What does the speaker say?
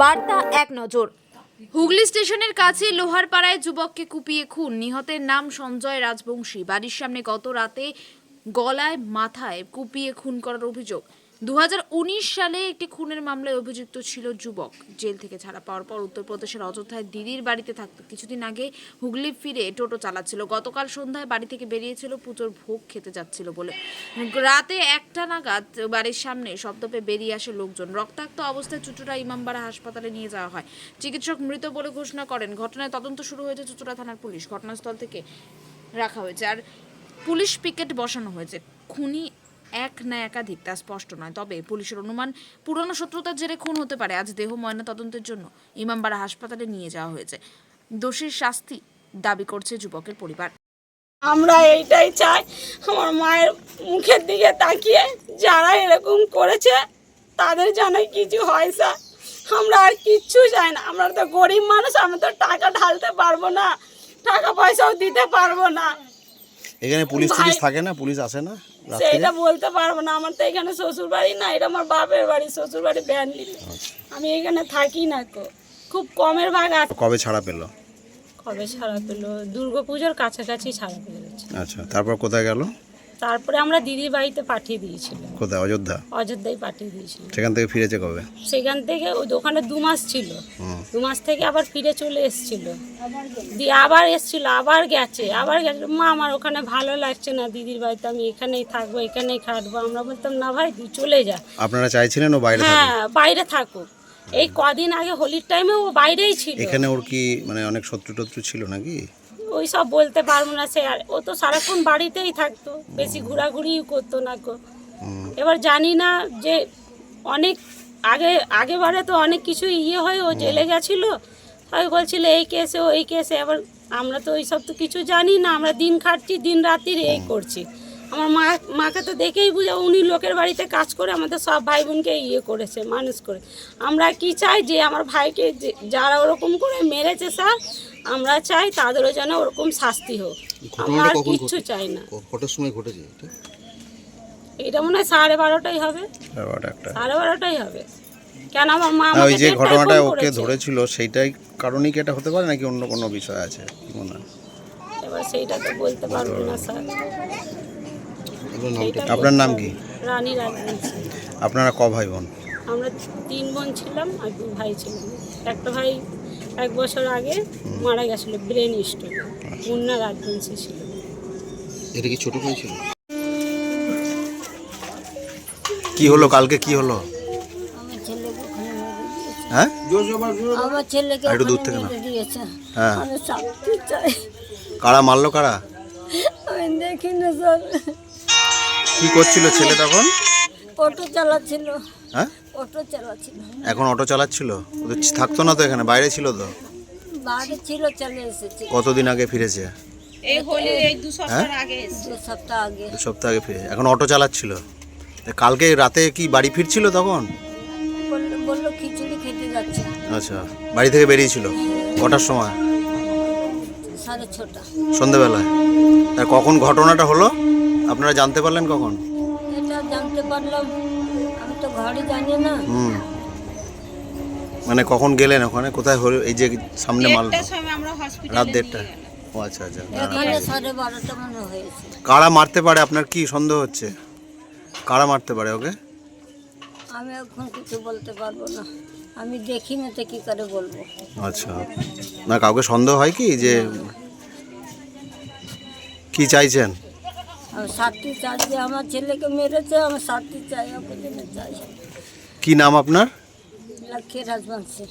বার্তা এক নজর। হুগলি স্টেশনের কাছে লোহারপাড়ায় যুবককে কুপিয়ে খুন। নিহতের নাম সঞ্জয় রাজবংশী। বাড়ির সামনে গত রাতে গলায়, মাথায় কুপিয়ে খুন করার অভিযোগ। দু হাজার উনিশ সালে একটি খুনের মামলায় অভিযুক্ত ছিল যুবক। জেল থেকে ছাড়া পাওয়ার পর উত্তরপ্রদেশের অযোধ্যায় দিদির বাড়িতে থাকতো। কিছুদিন আগে হুগলি ফিরে টোটো চালাচ্ছিল। গতকাল সন্ধ্যায় বাড়ি থেকে বেরিয়েছিল, পুজোর ভোগ খেতে যাচ্ছিল বলে। রাতে একটা নাগাদ বাড়ির সামনে শব্দ পেয়ে বেরিয়ে আসে লোকজন। রক্তাক্ত অবস্থায় চুচুড়া ইমামবাড়া হাসপাতালে নিয়ে যাওয়া হয়। চিকিৎসক মৃত বলে ঘোষণা করেন। ঘটনায় তদন্ত শুরু হয়েছে চুচুড়া থানার পুলিশ। ঘটনাস্থল থেকে রাখা হয়েছে। আর পুলিশ পিকেট বসানো হয়েছে। খুনি এক না একাধিক তা স্পষ্ট নয়। তবে পুলিশের অনুমান পুরনো শত্রুতার জেরে খুন হতে পারে। আজ দেহ ময়না তদন্তের জন্য ইমামবাড়া হাসপাতালে নিয়ে যাওয়া হয়েছে। দোষীর শাস্তি দাবি করছে যুবকের পরিবার। আমরা এইটাই চাই আমার মায়ের মুখের দিকে তাকিয়ে যারা এরকম করেছে তাদের যেন কিছু হয় স্যার। আমরা আর কিচ্ছু চাই না। আমরা তো গরিব মানুষ আমরা তো টাকা ঢালতে পারব না টাকা পয়সাও দিতে পারব না। এখানে পুলিশ টুলিশ থাকে না? পুলিশ আসে না? সেইটা বলতে পারব না আমার তো এখানে শ্বশুর বাড়ি না এটা আমার বাপের বাড়ি শ্বশুর বাড়ি ব্যান্ডলি আমি এখানে থাকি না তো খুব কমের ভাগ আছে কবে ছাড়া পেল? কবে ছাড়া পেল? দুর্গা পুজোর কাছাকাছি ছাড়া পেয়ে গেছে আচ্ছা তারপর কোথায় গেল? তারপরে আমরা দিদির বাড়িতে পাঠিয়ে দিয়েছিলাম। কোথায়? অযোধ্যা? অযোধ্যায় পাঠিয়ে দিয়েছিলাম। সেখান থেকে ফিরেছে কবে? সেখান থেকে ওই দোকানে দু মাস ছিল। দু মাস থেকে আবার ফিরে চলে এসেছিল। দিয়ে আবার এসেছিল আবার গেছে আবার গেছে। মা আমার ওখানে ভালো লাগছে না দিদির বাড়িতে আমি এখানেই থাকব এখানেই খাটবো। আমরা বলতাম না ভাই তুই চলে যা। আপনারা চাইছিলেন ও বাইরে হ্যাঁ বাইরে থাকুক। এই কদিন আগে হোলির টাইমে ও বাইরেই ছিল। এখানে ওর কি মানে অনেক শত্রু টত্রু ছিল নাকি? ওই সব বলতে পারব না সে আর ও তো সারাক্ষণ বাড়িতেই থাকতো বেশি ঘোরাঘুরি করতো না কো। এবার জানি না যে অনেক আগে আগেবারে তো অনেক কিছু ইয়ে হয় ও জেলে গেছিল তাই বলছিল এই কেসে ও এই কেসে এবার আমরা তো ওই সব তো কিছু জানি না আমরা দিন খাটছি দিন রাত্রির এই করছি। আমার মা মাকে তো দেখেই বুঝা উনি লোকের বাড়িতে কাজ করে আমাদের সব ভাই বোনকে ইয়ে করেছে মানুষ করে। আমরা কি চাই যে আমার ভাইকে যারা ওরকম করে মেরেছে স্যার আমরা চাই তাদেরও যেন ওরকম শাস্তি হোক। আমরা আর কিচ্ছু চাই না। কটার সময় ঘটেছে এটা? এটা মনে হয় সাড়ে বারোটাই হবে। সাড়ে বারোটাই হবে। কেন আমার মা ওই যে ঘটনাটা ওকে। ধরেছিল সেইটাই কারণেই কি এটা হতে পারে নাকি অন্য কোনো বিষয় আছে? কি মনে হয়? এবার সেইটা তো বলতে পারব না স্যার। আপনার নাম কি? রানী রাজবংশী। আপনারা ক ভাই বোন? আমরা তিন বোন ছিলাম আর দু ভাই ছিলাম। একটা ভাই এক বছর আগে মারা গেছিল ব্রেন স্ট্রোক মুন্না রাজবংশী ছিল। এটা কি ছোট ভাই ছিল? কি হলো কালকে কি হলো? হ্যাঁ? আমার ছেলেকে একটু দূর থেকে না। হ্যাঁ। কারা মারলো কারা? আমি দেখি না স্যার। কি করছিল ছেলে তখন? অটো চালাচ্ছিল। হ্যাঁ? অটো চালাচ্ছিল। এখন অটো চালাচ্ছিল? ওদের থাকতো না তো এখানে? বাইরে ছিল তো? বাইরে ছিল চলে এসেছে। কতদিন আগে ফিরেছে? হ্যাঁ? দু সপ্তাহ আগে দু সপ্তাহ আগে। ফিরে এখন অটো চালাচ্ছিল? তা কালকে রাতে কি বাড়ি ফিরছিল তখন? বলল খিচুড়ি খেতে যাচ্ছে। আচ্ছা। বাড়ি থেকে বেরিয়েছিল? কটার সময়? সাড়ে ছটা। সন্ধেবেলায় তা কখন ঘটনাটা হলো? আপনারা জানতে পারলেন কখন? এটা জানতে পারলাম তো ঘরে জানি না। হুম। মানে কখন গেলেন ওখানে? কোথায় হলো? এই যে সামনে মাল রাত দেড়টা। ও আচ্ছা আচ্ছা। না, না, এখানে সাড়ে বারোটা মনে হয়েছে। কারা মারতে পারে? আপনার কি সন্দেহ হচ্ছে? কারা মারতে পারে ওকে? আমি এখন কিছু বলতে পারব না। আমি দেখি না তো কী করে বলব। আচ্ছা। না কাউকে সন্দেহ হয় কি যে কি চাইছেন? আমি শাস্তি চাই যে আমার ছেলেকে মেরেছে আমার শাস্তি চাই জন্য চাই কি নাম আপনার? লক্ষ্মী রাজবংশী